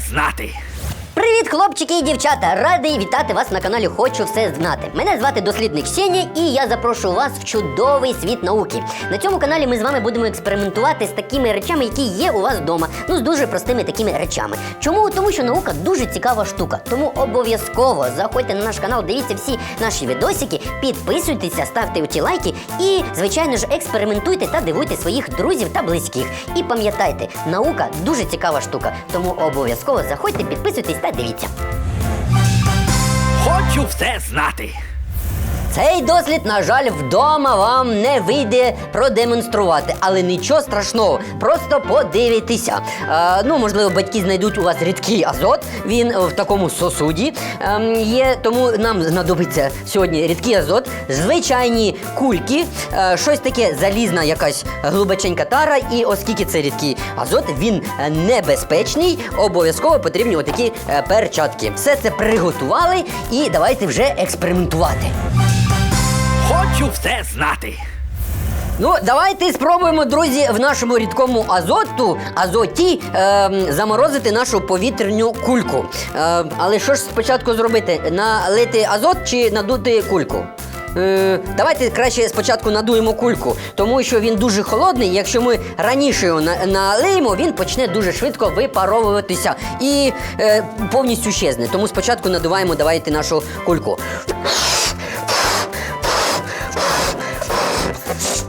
знати. Хлопчики і дівчата! Радий вітати вас на каналі Хочу все знати. Мене звати дослідник Сеня, і я запрошую вас в чудовий світ науки. На цьому каналі ми з вами будемо експериментувати з такими речами, які є у вас вдома. Ну з дуже простими такими речами. Чому? Тому що наука дуже цікава штука. Тому обов'язково заходьте на наш канал, дивіться всі наші відосики, підписуйтеся, ставте оті лайки і, звичайно ж, експериментуйте та дивуйте своїх друзів та близьких. І пам'ятайте, наука дуже цікава штука. Тому обов'язково заходьте, підписуйтесь та дивіться. Хочу все знати. Цей дослід, на жаль, вдома вам не вийде продемонструвати, але нічого страшного, просто подивитися. Е, ну, можливо, батьки знайдуть у вас рідкий азот. Він в такому сосуді ем, є, тому нам знадобиться сьогодні рідкий азот, звичайні кульки, е, щось таке залізна, якась глибоченька тара. І оскільки це рідкий азот, він е, небезпечний, обов'язково потрібні отакі е, перчатки. Все це приготували і давайте вже експериментувати. Хочу все знати. Ну, давайте спробуємо, друзі, в нашому рідкому азоту, азоті, ем, заморозити нашу повітряну кульку. Ем, але що ж спочатку зробити? Налити азот чи надути кульку? Е, давайте краще спочатку надуємо кульку, тому що він дуже холодний. Якщо ми раніше його на- налиємо, він почне дуже швидко випаровуватися і е, повністю щезне. Тому спочатку надуваємо давайте нашу кульку.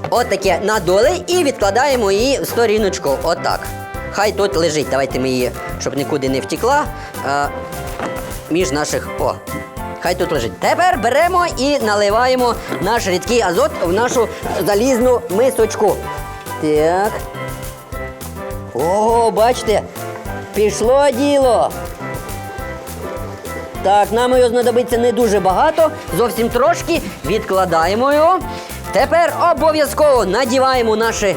От таке надули і відкладаємо її в сторіночку. Отак. Хай тут лежить. Давайте ми її, щоб нікуди не втекла. А, між наших. О. Хай тут лежить. Тепер беремо і наливаємо наш рідкий азот в нашу залізну мисочку. Так. Ого, бачите, пішло діло. Так, нам його знадобиться не дуже багато, зовсім трошки. Відкладаємо його. Тепер обов'язково надіваємо наші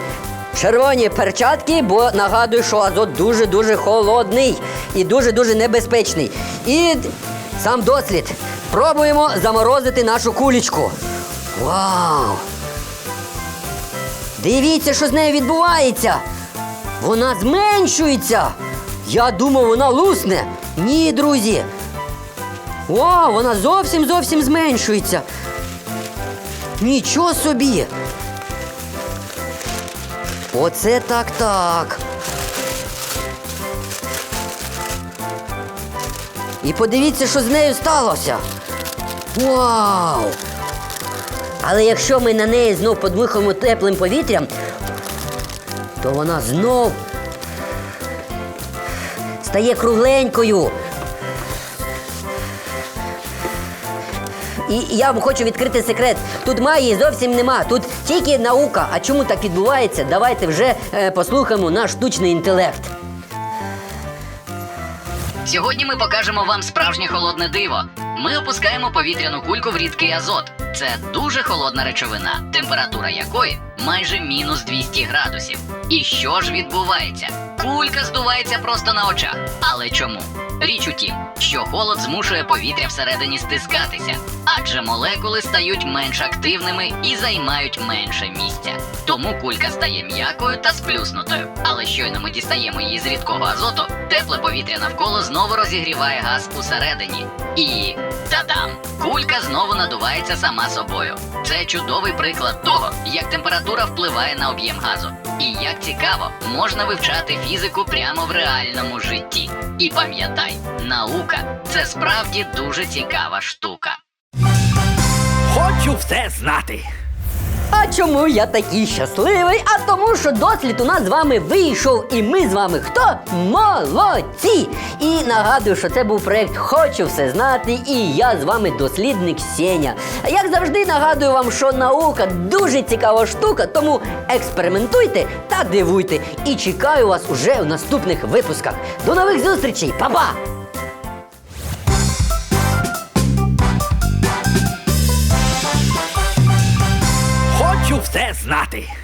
червоні перчатки, бо нагадую, що азот дуже-дуже холодний і дуже-дуже небезпечний. І сам дослід. Пробуємо заморозити нашу кулічку. Вау! Дивіться, що з нею відбувається. Вона зменшується. Я думав, вона лусне. Ні, друзі. О, вона зовсім зовсім зменшується. Нічого собі. Оце так так. І подивіться, що з нею сталося. Вау! Але якщо ми на неї знов подмухаємо теплим повітрям, то вона знов стає кругленькою. І я вам хочу відкрити секрет. Тут магії зовсім нема. Тут тільки наука. А чому так відбувається? Давайте вже е, послухаємо наш штучний інтелект. Сьогодні ми покажемо вам справжнє холодне диво. Ми опускаємо повітряну кульку в рідкий азот. Це дуже холодна речовина, температура якої майже мінус 200 градусів. І що ж відбувається? Кулька здувається просто на очах. Але чому? Річ у тім, що холод змушує повітря всередині стискатися, адже молекули стають менш активними і займають менше місця. Тому кулька стає м'якою та сплюснутою. Але щойно ми дістаємо її з рідкого азоту, тепле повітря навколо знову розігріває газ усередині. І та-дам! Кулька знову надувається сама собою. Це чудовий приклад того, як температура впливає на об'єм газу. І як цікаво, можна вивчати фізику прямо в реальному житті. І пам'ятай, наука це справді дуже цікава штука. Хочу все знати. А чому я такий щасливий? А тому, що дослід у нас з вами вийшов, і ми з вами хто? Молодці! І нагадую, що це був проект Хочу все знати, і я з вами дослідник Сеня. Як завжди нагадую вам, що наука дуже цікава штука, тому експериментуйте та дивуйте. І чекаю вас уже в наступних випусках. До нових зустрічей, Па-па! Знати.